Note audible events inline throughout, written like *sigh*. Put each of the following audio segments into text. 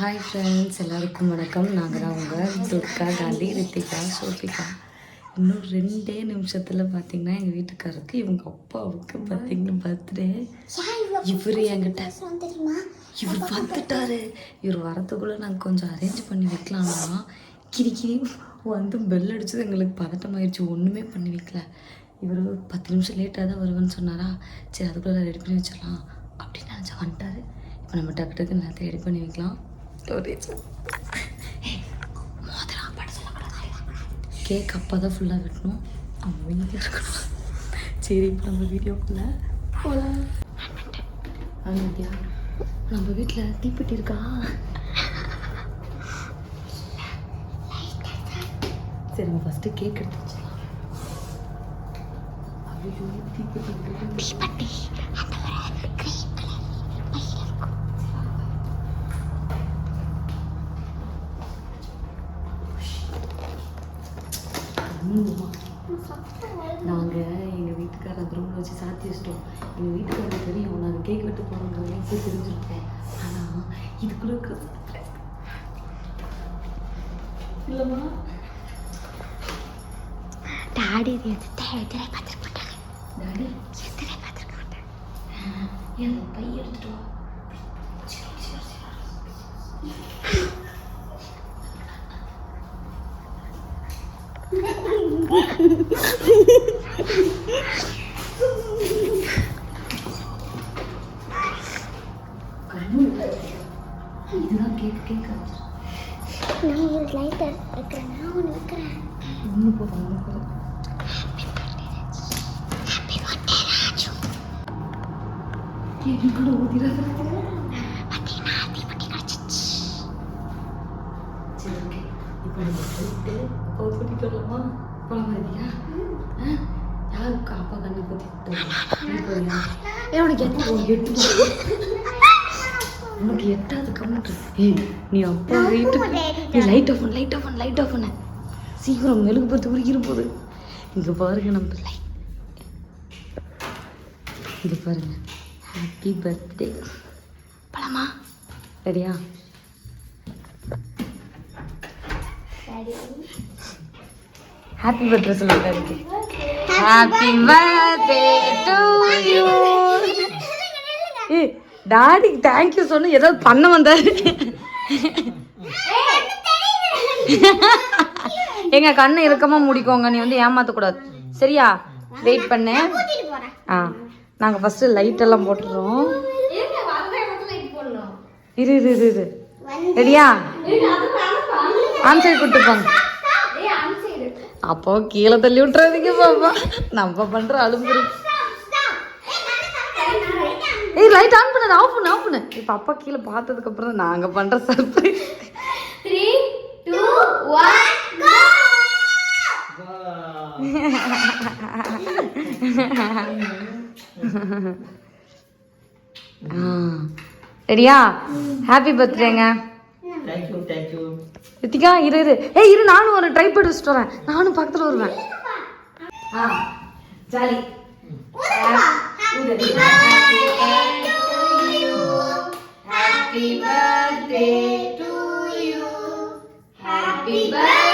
Hi friends எல்லாருக்கும் வணக்கம். நாங்கள் தான் உங்கள் துர்கா காந்தி ரித்திகா சோபிகா. இன்னும் ரெண்டே நிமிஷத்தில் பார்த்தீங்கன்னா எங்கள் வீட்டுக்காரருக்கு இவங்க அப்பாவுக்கு பார்த்தீங்கன்னா பர்த்டே இவர் என்கிட்ட இவர் வந்துட்டாரு. இவர் வரத்துக்குள்ளே நாங்கள் கொஞ்சம் அரேஞ்ச் பண்ணி வைக்கலாம்னா கிரி கிரி வந்து பெல் அடிச்சது எங்களுக்கு பதட்டமாயிடுச்சு ஒன்றுமே பண்ணி வைக்கல. இவர் பத்து நிமிஷம் லேட்டாக தான் வருவேன்னு சொன்னாரா? சரி அதுக்குள்ளே ரெடி பண்ணி வச்சிடலாம். அப்படின்னு நினச்சா வந்துட்டார். இப்போ நம்ம டக்கு டக்கு நேரத்தை ரெடி பண்ணி வைக்கலாம். சொல்லக்கூடாது கேக் அப்போ தான் ஃபுல்லாக வெட்டணும். அமைதியாக இருக்கணும். சரி இப்போ நம்ம வீடியோக்குள்ளே போகலாம் அமைதியா நம்ம வீட்டில் தீப்பெட்டி இருக்கா? சரி நம்ம ஃபஸ்ட்டு கேக் எடுத்து வச்சிடலாம். ஐயோ, தீப்பெட்டி. இருக்கு. நாங்கள் எங்கள் வீட்டுக்கார அந்த ரூமில் வச்சு சாத்தி வச்சிட்டோம். எங்கள் வீட்டுக்காரருக்கு தெரியும் நாங்கள் கேக் வெட்ட எனக்கு தெரிஞ்சிருக்கேன் ஆனால் இதுக்குள்ளே இருக்கிற. இல்லைம்மா. டாடி எதிரே பார்த்துருக்க மாட்டாங்க. டாடி எதிரே பார்த்துருக்க மாட்டாங்க. ஏன் அந்த பை எடுத்துட்டு வா சரி, சரி, சரி. கண்ணு இதுதான் கேக் கேக் நான் ஒரு லைட்டர் வைக்கிறேன் நான் ஒன்று வைக்கிறேன் ஒன்று போதும் ஒன்று போதும் ஹாப்பி பர்த்டே ராஜு எனக்குள்ள ஊதிராத பார்த்தீங்கன்னா தீப்பெட்டி கிடச்சிச்சு சரி ஓகே இப்போ நம்ம போயிட்டு அப்பா கூட்டிட்டு வரலாமா போகலாம் மாதிரியா யாருக்கு அப்பா கண்ணை பற்றி உனக்கு எட்டு எட்டு உனக்கு எட்டாவது கவுண்டர் ஏய் நீ அப்பா வீட்டுக்கு நீ லைட் ஆஃப் பண்ண லைட் ஆஃப் பண்ண லைட் ஆஃப் பண்ண. சீக்கிரம் மெழுகு பத்து உரிக்கிற போது. இங்கே பாருங்க நம்ம லைட் இங்கே பாருங்க. ஹாப்பி பர்த்டே பழமா? ரெடியா ஹாப்பி பர்த்டே சொல்லுங்க ஹாப்பி பர்த்டே டு யூ டாடிக்கு தேங்க்யூ சொன்னு ஏதாவது பண்ண வந்தாரு. எங்க கண்ணை இறுக்கமா மூடிக்கோங்க நீ வந்து ஏமாத்தக்கூடாது. சரியா? வெயிட் பண்ணு. ஆ நாங்கள் ஃபஸ்ட்டு லைட் எல்லாம் போட்டுடுறோம் இரு இரு இரு இரு. ரெடியா ஆன் சைடு கூட்டு போங்க. அப்போ கீழே தள்ளி விட்டுறாதீங்க பாப்பா நம்ம பண்ற அலும்புரு ஏய் லைட் ஆன் பண்ணு ஆஃப் பண்ணு ஆஃப் பண்ணு. இப்போ அப்பா கீழே பார்த்ததுக்கு அப்புறம் நாங்க பண்ற சர்ப்ரைஸ் த்ரீ டூ ஒன் ரெடியா happy பர்த்டேங்க thank you thank you Rithika இரு இரு. ஏய் இரு நானும் ஒரு ட்ரை பண்ணி வச்சுட்டு வரேன். நானும் பக்கத்துல வருவேன். ஆ jolly. Happy birthday to you happy birthday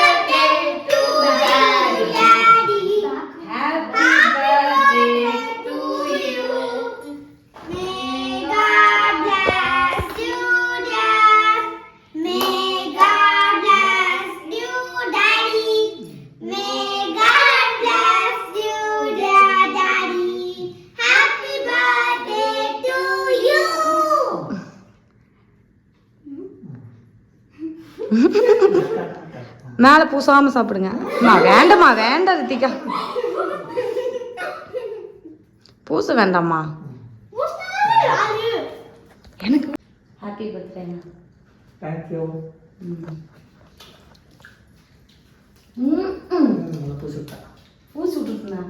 மேலே பூசாம சாப்பிடுங்க. அம்மா வேண்டாம்மா வேண்டாம் ரித்திகா. பூச வேண்டாம்மா. எனக்கு ஹாப்பி பர்த்டேங்க தேங்க்யூ ம். புதுசுட்டா பூசி விட்டுருக்குண்ணா.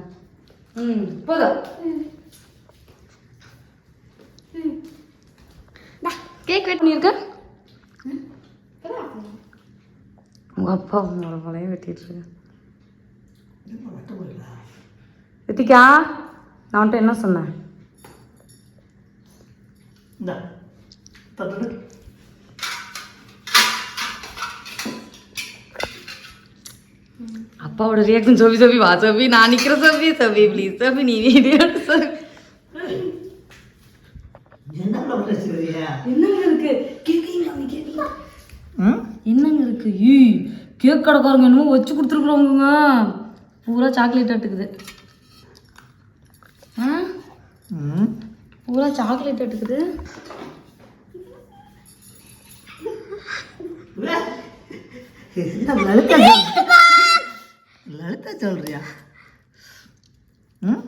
ம் போதும். கேக் வெட் பண்ணியிருக்க. உங்கள் அப்பா உங்களோட மலையும் வெட்டிகிட்ருக்கேன் ரித்திகா நான் வந்துட்டு என்ன சொன்னேன்? அப்பாவோட ரியாக்ஷன் சொல்லி சொல்லி வா சொல்லி நான் நிற்கிற சொல்லி சொல்லி ப்ளீஸ் சொல்லி நீ வீடியோ சொல்லி என்னங்க இருக்கு? என்னங்க இருக்கு? ஈ கேக் கடைக்காரங்க என்னமோ வச்சு கொடுத்துருக்குறவங்க பூரா சாக்லேட் அட்டுக்குது ஆ? ம். பூரா சாக்லேட் அட்டுக்குது என்ன லலிதா சொல்றியா? லலிதா சொல்றியா? ம்?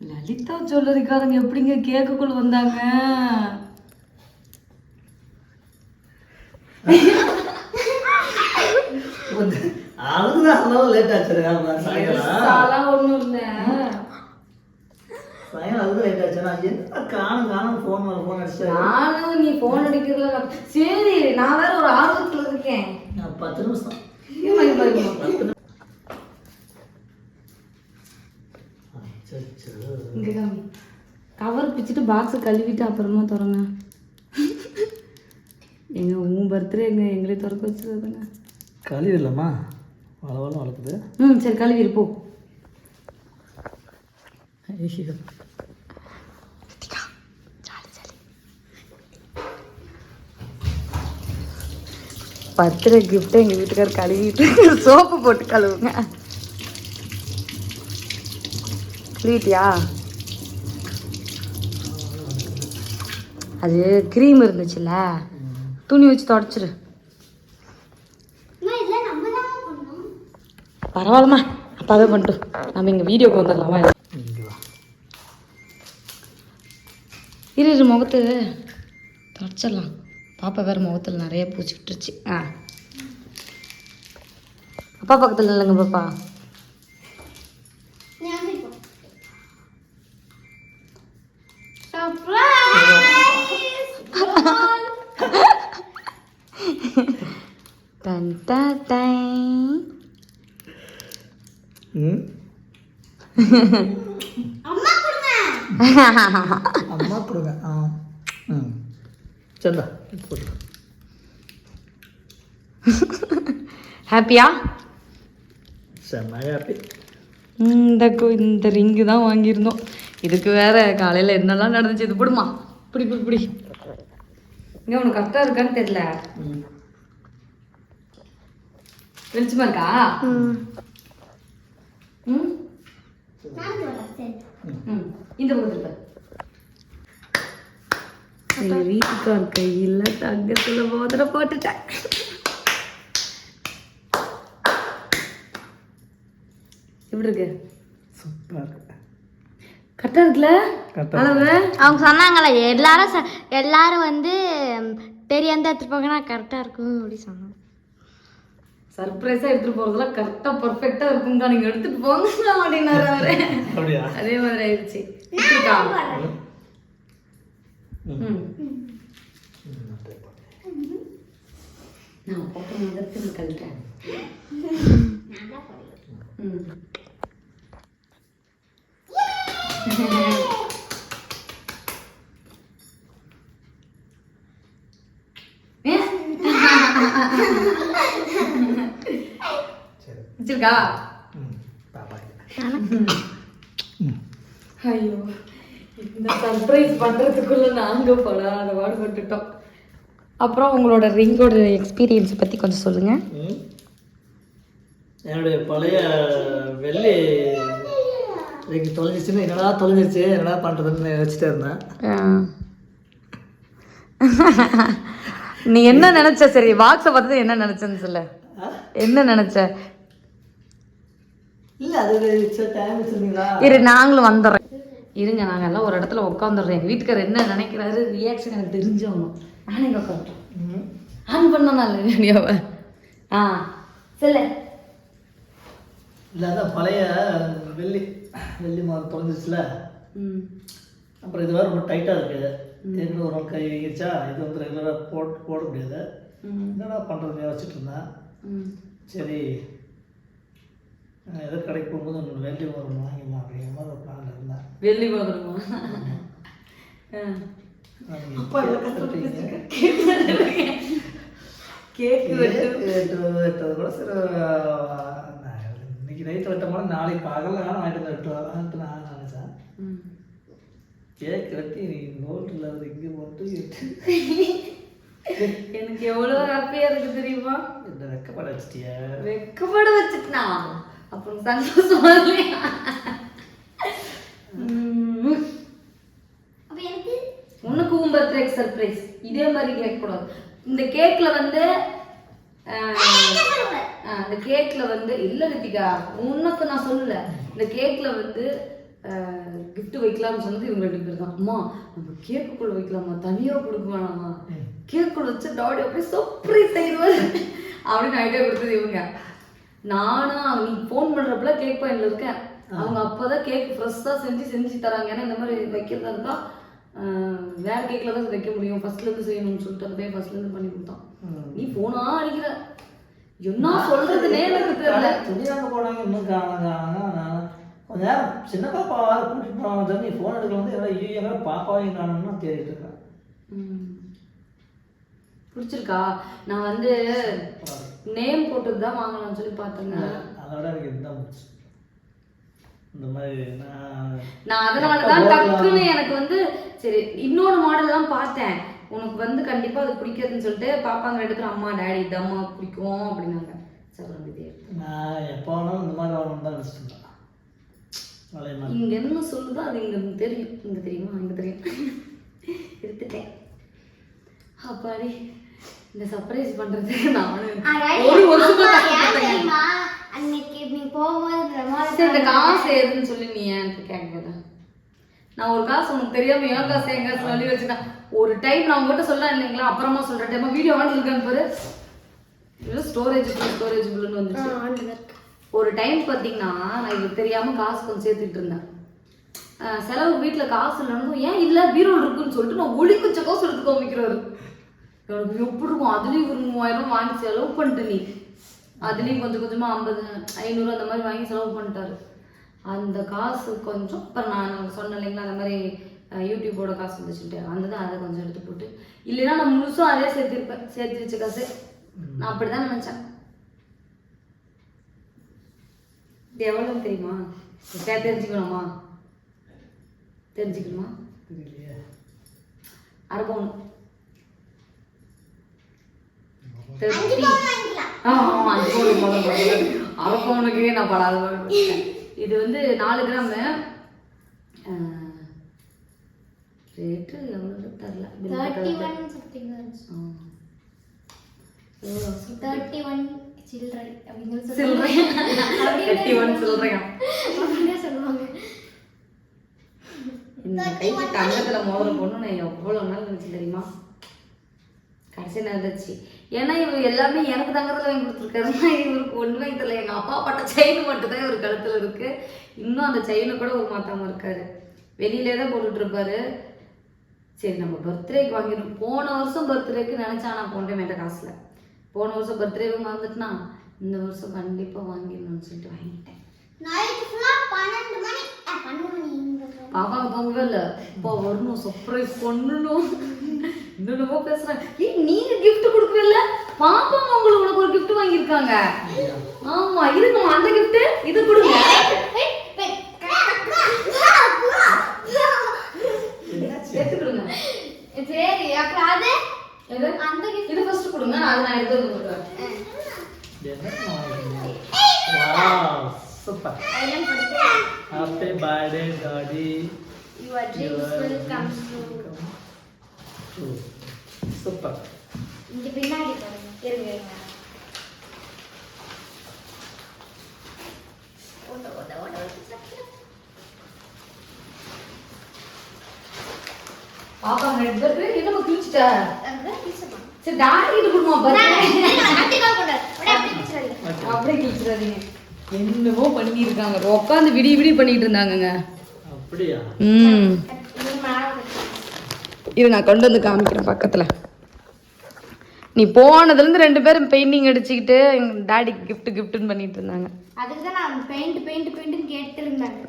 லலிதா ஜுவல்லரிக்காரங்க எப்படிங்க கேக்குக்குள்ள வந்தாங்க? அவ்வளோ லேட் ஆச்சு சாயங்காலம். ஒன்றும் இல்லை? சாயங்காலம் அதுதான் லேட் ஆச்சு. நான் என்ன காணும் காணும் ஃபோன் மேலே ஃபோன் நானும் நீ போன் அடிக்கிறதுல சரி நான் வேற ஒரு ஆர்வத்துல இருக்கேன். நான் பத்து நிமிஷம். கவர் பிச்சுட்டு பாக்ஸை கழுவிட்டு அப்புறமா திறங்க எங்க உன் பர்த்டே எங்க எங்களே திறக்க வச்சுருதுங்க கழிவு இல்லைம்மா. வளவளம் வளர்க்குது. ம் சரி கழுவி இருப்போ பர்த்டே கிஃப்ட்டை எங்கள் வீட்டுக்கார் கழுவிட்டு *laughs* சோப்பு போட்டு கழுவுங்க. கழுவிட்டியா அது க்ரீம் இருந்துச்சுல்ல? துணி வச்சு தொடச்சிரு. அம்மா இதெல்லாம் நம்ம தான் பண்ணோம் பரவாயில்லம்மா அப்பாவே பண்ணிட்டு நம்ம இங்கே வீடியோக்கு வந்துடலாமா இரு இரு முகத்து தொடச்சிடலாம். பாப்பா வேறு முகத்தில் நிறைய பூச்சி விட்டுருச்சு ஆ. அப்பா பக்கத்தில் இல்லைங்க பாப்பா. நீ *laughs* டைம் ம்? அம்மா கொடுங்க. அம்மா கொடுங்க. ஆ. ம். சந்தா போட்டு ஹாப்பியா செம்ம ஹாப்பி இந்த கு- இந்த ரிங்கு தான் வாங்கியிருந்தோம். இதுக்கு வேற காலையில் என்னெல்லாம் நடந்துச்சு இது பிடிமா? பிடி பிடி பிடி. இங்கே உனக்கு கரெக்டாக இருக்கான்னு தெரியல. ம். வெளிச்சமா இருக்கா? ம். இந்த பக்கத்தில் வீட்டுக்கார் கையில் தங்கத்தில் மோதிர போட்டுட்டேன். எப்படி இருக்கு? சூப்பர் கரெக்டாக இருக்குல்ல? கரெக்டாக அளவு அவங்க சொன்னாங்களே எல்லாரும் எல்லாரும் வந்து தெரியாத எடுத்துருப்பாங்கன்னா கரெக்டாக இருக்கும் அப்படி சொன்னாங்க. சர்ப்ரைஸாக எடுத்துகிட்டு போகிறதுலாம் கரெக்டாக பர்ஃபெக்டாக இருக்குங்கக்கா நீங்கள் எடுத்துகிட்டு போங்க அப்படின்னாரு அவரு. அதே மாதிரி ஆயிடுச்சு. நான் போட்ட முதற்கு கழிட்டேன் ம். பாப்பா ஐயோ இந்த சர்ப்ரைஸ் பண்ணுறதுக்குள்ள நாங்கள் படாத பாடுபட்டுட்டோம் அப்புறம் உங்களோட ரிங்கோட எக்ஸ்பீரியன்ஸ் பற்றி கொஞ்சம் சொல்லுங்கள் ம் என்னுடைய பழைய வெள்ளி இன்னைக்கு தொலைஞ்சிச்சுன்னு என்னடா தொலைஞ்சிருச்சு என்னடா பண்ணுறதுன்னு வச்சுட்டே இருந்தேன். நீ என்ன நினைச்ச? சரி பாக்ஸை பார்த்து என்ன நினைச்சேன்னு சொல்ல. என்ன நினைச்ச இல்லை அது டைம் வச்சுருந்தீங்களா இரு நாங்களும் வந்துடுறோம். இருங்க நாங்கள் எல்லாம் ஒரு இடத்துல உட்காந்துடுறோம் எங்கள் வீட்டுக்காரர் என்ன நினைக்கிறாரு? ரியாக்ஷன் எனக்கு தெரிஞ்சவனும் நானே இங்கே உட்காந்துட்டோம் ஆன் பண்ணனா வீடியோவை ஆ சொல்லு. இல்லை அதான் பழைய வெள்ளி வெள்ளி மாதம் தொலைஞ்சிருச்சுல? ம். அப்புறம் இது வேறு ரொம்ப டைட்டாக இருக்குது ஏற்கனவே ஒரு நாள் கை வீங்கிருச்சா இது வந்து ரெகுலராக போட்டு போட முடியாது. என்னடா பண்ணுறதுன்னு யோசிச்சுட்டு இருந்தேன். ம். சரி நான் ஏதோ கடைக்கு போகும்போது ஒன்று வெள்ளி வரும் வாங்கிடலாம் அப்படிங்கிற மாதிரி ஒரு பிளான் இருந்தேன் வெள்ளி கேக்கு வெட்டது கூட நான் இன்னைக்கு நைட்டு வெட்ட போனால் நாளைக்கு பகலில் வேணும் வாங்கிட்டு வந்து வெட்டுவாங்கன்ட்டு நான் நினச்சேன். ம். கேக் வெட்டி அது இங்கே போட்டு எனக்கு எவ்வளவு ஹாப்பியா இருக்கு தெரியுமா? என்ன வெக்கப்பட வச்சிட்டிய? வெக்கப்பட வச்சுட்டா அப்புறம் சந்தோஷமா இல்லையா ம். அப்ப எனக்கு உனக்கு உன் பர்த்டே சர்ப்ரைஸ் இதே மாதிரி கேட்க கூடாது. இந்த கேக்ல வந்து இந்த கேக்ல வந்து இல்ல ரித்திகா உனக்கு நான் சொல்லல. இந்த கேக்ல வந்து கிஃப்ட் வைக்கலாம்னு சொன்னது இவங்க ரெண்டு பேர் தான். அம்மா நம்ம கேக்குக்குள்ள வைக்கலாமா? தனியா கொடுக்க வேணாமா? கேக்குள்ள வச்சு டாடி அப்படியே சர்ப்ரைஸ் ஆயிடுவாரு. அப்படின்னு ஐடியா கொடுத்தது இவங்க. நானும் நீ ஃபோன் பண்றப்பல கேக் பாயிண்ட்ல இருக்கேன். அவங்க அப்பதான் கேக் ஃப்ரெஷ்ஷாக செஞ்சு செஞ்சு தராங்க. ஏன்னா இந்த மாதிரி வைக்கிறதா இருந்தா ஆஹ், வேற கேக்ல தான் வைக்க முடியும். ஃபர்ஸ்ட்ல இருந்து செய்யணும்னு சொல்லிட்டு அதை ஃபர்ஸ்ட்ல இருந்து பண்ணி கொடுத்தான். நீ போனா அடிக்கிற. என்ன சொல்றதுனே எனக்கு தெரியல. துணி வாங்க போனாங்க இன்னும் காணாங்க நான் கொஞ்ச நேரம் சின்ன பாப்பா கூட்டிட்டு போனாங்க தம்பி ஃபோன் எடுக்கல வந்து எல்லாம் ஐயோ பாப்பாவையும் காணணும்னு தேடிட்டு இருக்கேன். பிடிச்சிருக்கா? நான் வந்து நேம் போட்டது தான் வாங்கலாம்னு சொல்லி பார்த்தேங்க அதோட எனக்கு இதுதான் இந்த மாதிரி நான் நான் அதனால தான் டக்குன்னு எனக்கு வந்து சரி இன்னொரு மாடல் தான் பார்த்தேன். உனக்கு வந்து கண்டிப்பா அது பிடிக்காதுன்னு சொல்லிட்டு பாப்பாங்க ரெண்டு பேரும் அம்மா டேடி இதாம்மா பிடிக்கும் அப்படின்னாங்க. சரி இதே. நான் எப்போ வேணாலும் இந்த மாதிரி வரணும் தான் நினச்சிட்டு இங்க என்ன சொல்லுதோ அது இங்க தெரியும். இங்க தெரியுமா? இங்க தெரியும். *laughs* எடுத்துட்டேன். அப்பாடி. இந்த சர்ப்ரைஸ் பண்றதுக்கு நானும். ஒரு வருஷமா கஷ்டப்பட்டேன் அன்னைக்கு நீ போகும்போது பிரமாதம் சரி இந்த காசு எதுன்னு சொல்லி நீ எனக்கு கேட்கல நான் ஒரு காசு உனக்கு தெரியாம என் காசு என் காசு சொல்லி வச்சுட்டேன். ஒரு டைம் நான் உங்ககிட்ட சொல்றேன் இல்லைங்களா? அப்புறமா சொல்ற டைம் வீடியோ ஆன் இருக்கான்னு பாரு. இது ஸ்டோரேஜ் ஸ்டோரேஜ் பில்லுன்னு வந்துச்சு. ஒரு டைம் பார்த்தீங்கன்னா நான் இது தெரியாம காசு கொஞ்சம் சேர்த்துட்டு இருந்தேன். செலவு வீட்டில் காசு இல்லைன்னு ஏன் இல்லை பீரோல் இருக்குன்னு சொல்லிட்டு நான் ஒளி குச்ச காசு எடுத்து எனக்கு எப்படி இருக்கும் அதுலேயும் ஒரு மூவாயிரம் வாங்கி செலவு பண்ணிட்டு நீ. அதுலேயும் கொஞ்சம் கொஞ்சமாக ஐம்பது ஐநூறு அந்த மாதிரி வாங்கி செலவு பண்ணிட்டாரு. அந்த காசு கொஞ்சம் அப்புறம் நான் சொன்னேன் இல்லைங்களா அந்த மாதிரி அஹ், யூடியூபோட காசு வந்துச்சுட்டு அந்த தான் அதை கொஞ்சம் எடுத்து போட்டு. இல்லைன்னா நான் முழுசும் அதே சேர்த்திருப்பேன் சேர்த்து வச்ச காசு. நான் அப்படி தான் நினச்சேன் எவ்வளோ தெரியுமா? தெரிஞ்சுக்கணுமா? தெரிஞ்சுக்கணுமா? தெரியலையே அரை பவுன் தேர்ட்டி ஆமாம் அஞ்சு பவுன் முதல்ல அரை பவுனுக்கே நான் படாத. இது வந்து நாலு கிராமு. ரேட்டு எவ்வளோ தரல தேர்ட்டி. ஒன்? தேர்ட்டி சில்லறை அப்படின்னு சில்லறை. எட்டி ஒன் சில்லறையா? சொல்லுவாங்க. இந்த கைக்கு தங்கத்துல மோதிரம் பொண்ணு நான் எவ்வளோ நாள் நினைச்சு தெரியுமா? கடைசி நடந்துச்சு ஏன்னா இவர் எல்லாமே எனக்கு தங்கத்தில் வாங்கி கொடுத்துருக்காருன்னா *laughs* இவருக்கு ஒன்றுமே வாங்கி எங்கள் எங்க அப்பா பட்ட செயின் மட்டும்தான் இவர் கழுத்துல இருக்கு. இன்னும் அந்த செயினை கூட ஒரு மாத்தாம இருக்காரு. வெளியிலே தான் போட்டுட்டு இருப்பாரு. சரி நம்ம பர்த்டேக்கு வாங்கிடும் போன வருஷம் பர்த்டேக்கு நினைச்சா நான் போன்றேன் மேட்ட காசுல. போன வருஷம் பர்த்டே மறந்துட்டுனா இந்த வருஷம் கண்டிப்பா வாங்கிடணும்னு சொல்லிட்டு வாங்கிட்டேன். நைட் பன்னெண்டு மணி. பன்னெண்டு மணி. தூங்கவே இல்லை இப்போ வரணும். சர்ப்ரைஸ் பண்ணணும் என்னென்னமோ பேசுறேன். ஏய் நீங்க கிஃப்ட் கொடுக்கவே இல்லை பாப்பா உங்களுக்கு உனக்கு ஒரு gift வாங்கியிருக்காங்க. ஆமா இருக்குமா அந்த gift இது கொடுங்க. எடுத்து கொடுங்க. சரி அப்புறம் அது? எது? அந்த gift இது ஃபர்ஸ்ட் கொடுங்க. அது நான் எடுத்து வந்து கொடுக்குறேன். சூப்பர் ஐயம் படிக்கிறேன் happy birthday daddy Your dreams will come true. Super இங்க பின்னாடி பாருங்க இருங்க இருங்க ஓட ஓட ஓட பாப்பா ரெண்டு பேருக்கு என்னமா கிழிச்சிட்ட அங்க பேசமா சரி டாடி கிட்ட கொடுமா பர்த்டே அட்டிகா கொண்டு ஓட அப்படி பேசுறாங்க அப்படியே கிழிச்சிடாதீங்க என்னமோ பண்ணியிருக்காங்க. உட்காந்து விடிய விடிய பண்ணிட்டு இருந்தாங்கங்க அப்படியா? ம். இது நான் கொண்டு வந்து காமிக்கிறேன் பக்கத்தில். நீ போனதுலேருந்து ரெண்டு பேரும் பெயிண்டிங் அடிச்சுக்கிட்டு எங்கள் டாடிக்கு gift கிஃப்ட்னு பண்ணிட்டு இருந்தாங்க அதுக்கு தான் நான் பெயிண்ட் பெயிண்ட் பெயிண்ட்னு கேட்டு இருந்தாங்க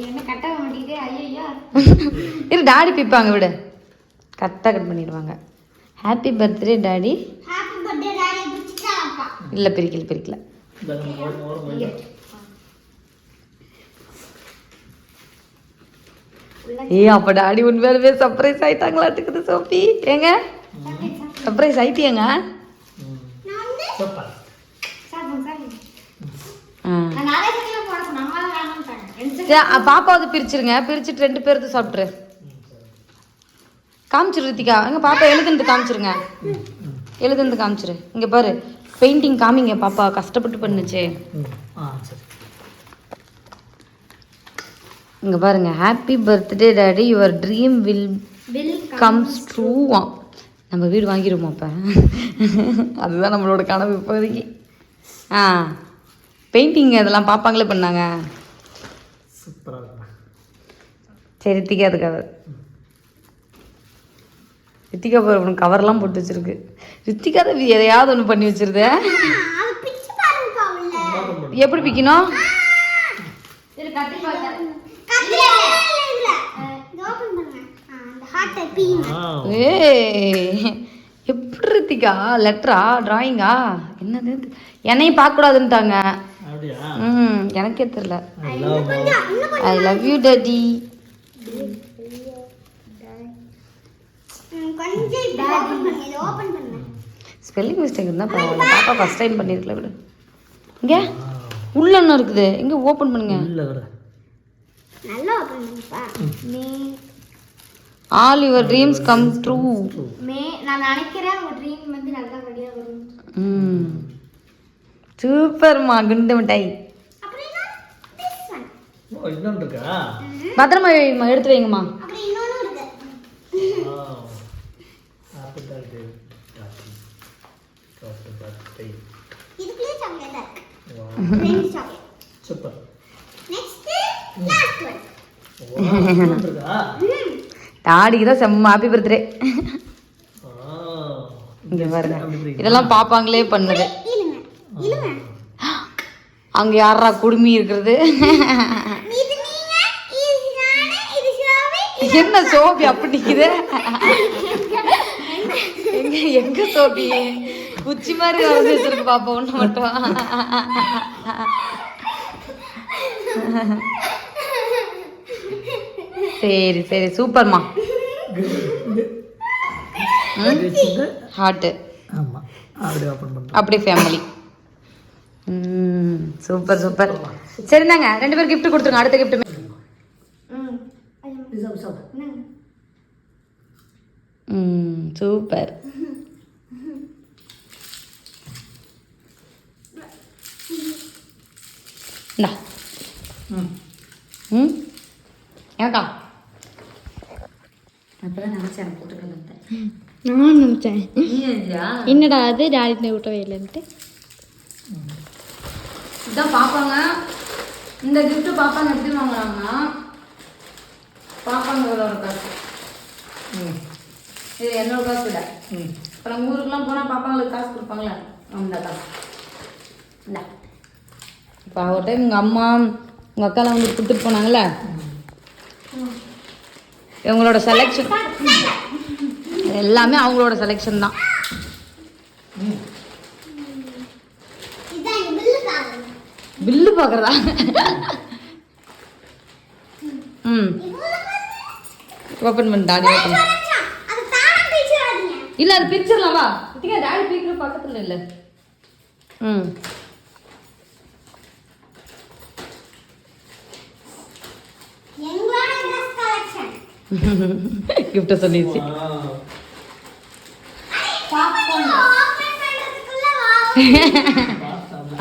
என்ன கட்ட மாட்டேங்குதே. ஐயோ இரு டாடி பிப்பாங்க விடு. கரெக்டாக கட் பண்ணிடுவாங்க. Happy birthday daddy happy birthday இல்லை பிரிக்கல பிரிக்கல. ஏய் அப்போ டாடி உண்மையாலுமே சர்ப்ரைஸ் ஆயிட்டாங்களாட்டுக்குது சோஃபி? ஏங்க? சர்ப்ரைஸ் ஆயிட்டியாங்க? பாப்பாவது பிரிச்சிருங்க. பிரிச்சுட்டு ரெண்டு பேருக்கு சாப்பிட்ரு காமிச்சிரு ரித்திகா. எங்க பாப்பா எழுதுந்து காமிச்சிருங்க. எழுதுந்து காமிச்சிரு. இங்க பாரு. பெயிண்டிங் காமிங்க பாப்பா. கஷ்டப்பட்டு பண்ணுச்சே. ம். ஆ சரி. இங்க பாருங்க. Happy birthday daddy your dream will fill comes ட்ரூவா நம்ம வீடு வாங்கிடுவோம் அப்போ. அதுதான் நம்மளோட கனவு இப்போதைக்கு. ஆ. பெயிண்டிங் அதெல்லாம் பாப்பாங்களே பண்ணாங்க. சரி ரித்திகா அதுக்காக ரித்திகா பாரு கவர்லாம் போட்டு வச்சிருக்கு. ரித்திகா தான் எதையாவது ஒன்று பண்ணி வச்சிருது. எப்படி பிக்கணும்? எப்படி ரித்திகா? லெட்டரா டிராயிங்கா என்னது? என்னையும் பார்க்கக்கூடாதுன்ட்டாங்க ம் எனக்கே தெரில. ஐ லவ் யூ டாடி ம், கொஞ்சம் இப்படி ஓபன் பண்ணுங்க இது ஓபன் பண்ணுங்க ஸ்பெல்லிங் மிஸ்டேக் இருந்தால் பரவாயில்ல. பாப்பா ஃபஸ்ட் டைம் பண்ணியிருக்கல விடு. இங்கே? உள்ள என்ன இருக்குது. இங்கே ஓப்பன் பண்ணுங்க. இல்லை கூட நல்லா ஓபன் பண்ணுப்பா. May. All your dreams come true may. நான் நினைக்கிறேன் உங்க ட்ரீம் வந்து நல்லா படியா வரும். ம். சூப்பர்மா குண்டு மிட்டாய். பத்திரமா எடுத்து வைங்கம்மா அப்புறம் இன்னொன்னு இருக்கு happy birthday daddy happy birthday இதுக்குள்ளே சாக்லேட் இருக்கு ரெண்டு chocolate super next last one டாடிக்கு தான் செம்ம ஹாப்பி பர்த்டே ஆ. இங்கே பாருங்க. இதெல்லாம் பாப்பாங்களே பண்ணுது. அங்கே யாரா குடுமி இருக்கிறது? என்ன சோபி அப்படி நிக்குது? *laughs* எங்க எங்க சோபி? குச்சி மாதிரி வரைஞ்சி வச்சிருக்கு பாப்பா ஒண்ணு மட்டும். சரி சரி சூப்பர்மா. ஹார்ட்டு அப்படியே ஃபேமிலி சூப்பர் சூப்பர். சரிந்தாங்க ரெண்டு பேரும் gift கொடுத்துருங்க அடுத்த gift ம். ம் சூப்பர். இந்தா. ம். ம்? ஏக்கா நான் நினைச்சேன் என்னடா அது? டாடி விட்டவே இல்லைன்ட்டு இதான் பார்ப்பாங்க இந்த gift பார்ப்பாங்க எப்படி வாங்குறாங்கன்னா பாப்பாங்களோட காசு ம். இது என்னோட காசு இல்லை ம். இப்போ நம்ம ஊருக்குலாம் போனால் பாப்பாங்களுக்கு காசு கொடுப்பாங்களே அந்த காசு இந்தா. இப்போ ஒரு டைம் உங்கள் அம்மா உங்கள் அக்காலாம் வந்து கொடுத்துட்டு போனாங்கல்ல? இவங்களோட செலெக்ஷன் எல்லாமே அவங்களோட செலெக்ஷன் தான். பில்லு பார்க்குறதா ம். ஓப்பன் பண்ணி டாடி ஓப்பன் இல்லை அது பிரிச்சிடலாம் வா. டேடி பிரிக்கிற பக்கத்தில் இல்லை. ம். கலெக்ஷன் கிஃப்ட்டை சொல்லிடுச்சு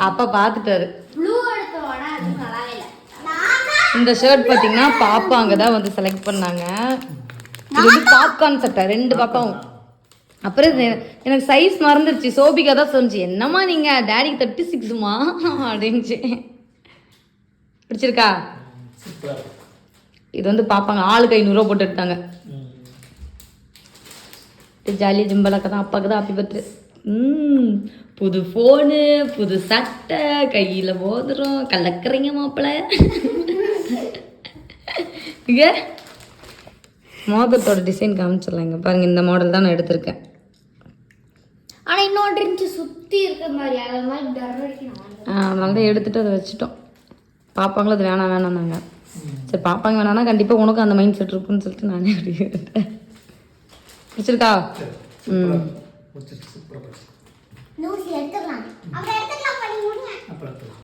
அப்பா பார்த்துட்டாரு இந்த ஷர்ட் பார்த்தீங்கன்னா பாப்பா அங்கே தான் வந்து செலக்ட் பண்ணாங்க. இது வந்து பாப்கார்ன் சட்டை ரெண்டு பாப்பாவும். அப்புறம் எனக்கு சைஸ் மறந்துருச்சு. சோபிகா தான் சொன்னிச்சு. என்னம்மா நீங்கள் டேடிக்கு தேர்ட்டி சிக்ஸுமா அப்படின்ச்சு பிடிச்சிருக்கா சூப்பர் இது வந்து பார்ப்பாங்க ஆளுக்கு ஐநூறுரூவா போட்டு எடுத்தாங்க. ஜாலியாக ஜிம்பலாக்க தான் அப்பாவுக்கு தான் ஹாப்பி பர்த்டே ம் புது ஃபோனு புது சட்டை கையில் மோதிரம் கலக்குறீங்க மாப்பிள்ள. இங்கே. மோதிரத்தோட டிசைன் காமிச்சிடலாம் இங்கே. பாருங்கள் இந்த மாடல் தான் நான் எடுத்திருக்கேன். இன்னொன்று இருந்துச்சு சுற்றி இருக்கிற மாதிரி அதனால தான் எடுத்துட்டு அதை வச்சுட்டோம். பாப்பாங்களும் அது வேணாம் வேணாம்னாங்க. சரி பாப்பாங்க வேணாம்னா கண்டிப்பாக உனக்கும் அந்த மைண்ட் செட் இருக்குன்னு சொல்லிட்டு நானே அப்படி. பிடிச்சிருக்கா? ம். சூப்பராக